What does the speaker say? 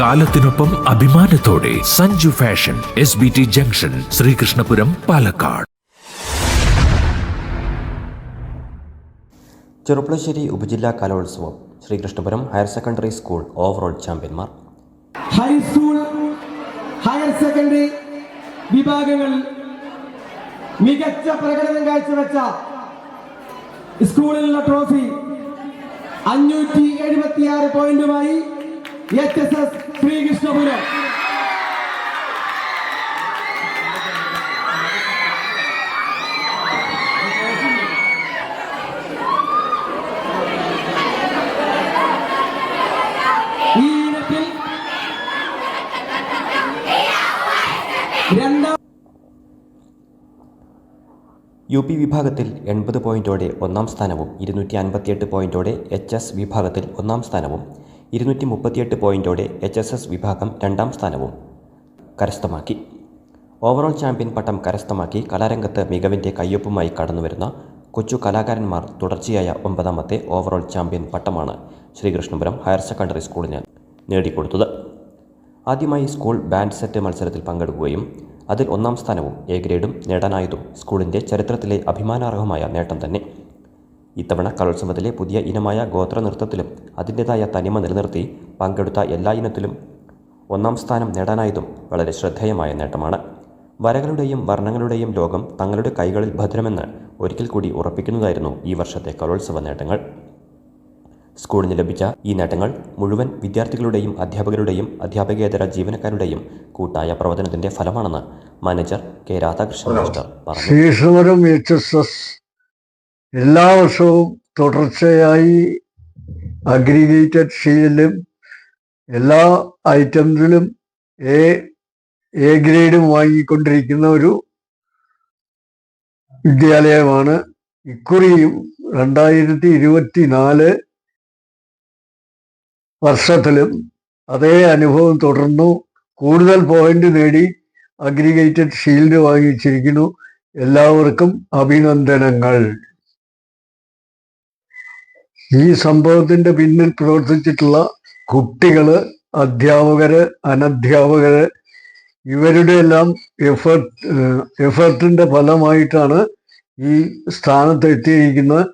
കാലത്തിനൊപ്പം അഭിമാനത്തോടെ Sanju fashion S B T junction Sreekrishnapuram Palakkad. Cherpulassery ഉപജില്ലാ കലോത്സവം Sreekrishnapuram higher secondary school overall ചാമ്പ്യന്മാർ. High school higher secondary വിഭാഗങ്ങൾ മികച്ച പ്രകടനം കാഴ്ചവെച്ച സ്കൂളിലുള്ള ട്രോഫി അഞ്ഞൂറ്റി എഴുപത്തിയാറ് പോയിന്റുമായി എച്ച് എസ് എസ് ശ്രീകൃഷ്ണപുരം. ഇനത്തിൽ യു പി വിഭാഗത്തിൽ എൺപത് പോയിന്റോടെ ഒന്നാം സ്ഥാനവും ഇരുന്നൂറ്റി അൻപത്തിയെട്ട് പോയിന്റോടെ എച്ച് എസ് വിഭാഗത്തിൽ ഒന്നാം സ്ഥാനവും ഇരുന്നൂറ്റി മുപ്പത്തിയെട്ട് പോയിന്റോടെ എച്ച് എസ് എസ് വിഭാഗം രണ്ടാം സ്ഥാനവും കരസ്ഥമാക്കി. ഓവറോൾ ചാമ്പ്യൻ പട്ടം കരസ്ഥമാക്കി കലാരംഗത്ത് മികവിന്റെ കയ്യൊപ്പുമായി കടന്നുവരുന്ന കൊച്ചു കലാകാരന്മാർ തുടർച്ചയായ ഒമ്പതാമത്തെ ഓവറോൾ ചാമ്പ്യൻ പട്ടമാണ് ശ്രീകൃഷ്ണപുരം ഹയർ സെക്കൻഡറി സ്കൂളിന് നേടിക്കൊടുത്തത്. ആദ്യമായി സ്കൂൾ ബാൻഡ് സെറ്റ് മത്സരത്തിൽ പങ്കെടുക്കുകയും അതിൽ ഒന്നാം സ്ഥാനവും എ ഗ്രേഡും നേടാനായതും സ്കൂളിന്റെ ചരിത്രത്തിലെ അഭിമാനാർഹമായ നേട്ടം തന്നെ. ഇത്തവണ കലോത്സവത്തിലെ പുതിയ ഇനമായ ഗോത്ര നൃത്തത്തിലും അതിന്റെതായ തനിമ നിലനിർത്തി പങ്കെടുത്ത എല്ലാ ഇനത്തിലും ഒന്നാം സ്ഥാനം നേടാനായതും വളരെ ശ്രദ്ധേയമായ നേട്ടമാണ്. വരകളുടെയും വർണങ്ങളുടെയും ലോകം തങ്ങളുടെ കൈകളിൽ ഭദ്രമെന്ന് ഒരിക്കൽ കൂടി ഉറപ്പിക്കുന്നതായിരുന്നു ഈ വർഷത്തെ കലോത്സവ നേട്ടങ്ങൾ. സ്കൂളിന് ലഭിച്ച ഈ നേട്ടങ്ങൾ മുഴുവൻ വിദ്യാർത്ഥികളുടെയും അധ്യാപകരുടെയും അധ്യാപകേതര ജീവനക്കാരുടെയും കൂട്ടായ പ്രവർത്തനത്തിന്റെ ഫലമാണെന്ന് മാനേജർ കെ രാധാകൃഷ്ണൻ മാസ്റ്റർ പറഞ്ഞു ശ്രീകൃഷ്ണപുരം എച്ച് എസ് എസ് എല്ലാ വർഷവും തുടർച്ചയായി അഗ്രിഗേറ്റഡ് ഷീൽഡിലും എല്ലാ ഐറ്റംസിലും എ എ ഗ്രേഡും വാങ്ങിക്കൊണ്ടിരിക്കുന്ന ഒരു വിദ്യാലയമാണ്. ഇക്കുറിയും രണ്ടായിരത്തി ഇരുപത്തി നാല് വർഷത്തിലും അതേ അനുഭവം തുടർന്നു. കൂടുതൽ പോയിന്റ് നേടി അഗ്രിഗേറ്റഡ് ഷീൽഡ് വാങ്ങിച്ചിരിക്കുന്നു. എല്ലാവർക്കും അഭിനന്ദനങ്ങൾ. ഈ സംഭവത്തിന്റെ പിന്നിൽ പ്രവർത്തിച്ചിട്ടുള്ള കുട്ടികൾ അധ്യാപകര് അനധ്യാപകര് ഇവരുടെ എല്ലാം എഫേർട്ട് എഫേർട്ടിന്റെ ഫലമായിട്ടാണ് ഈ സ്ഥാനത്ത് എത്തിയിരിക്കുന്നത്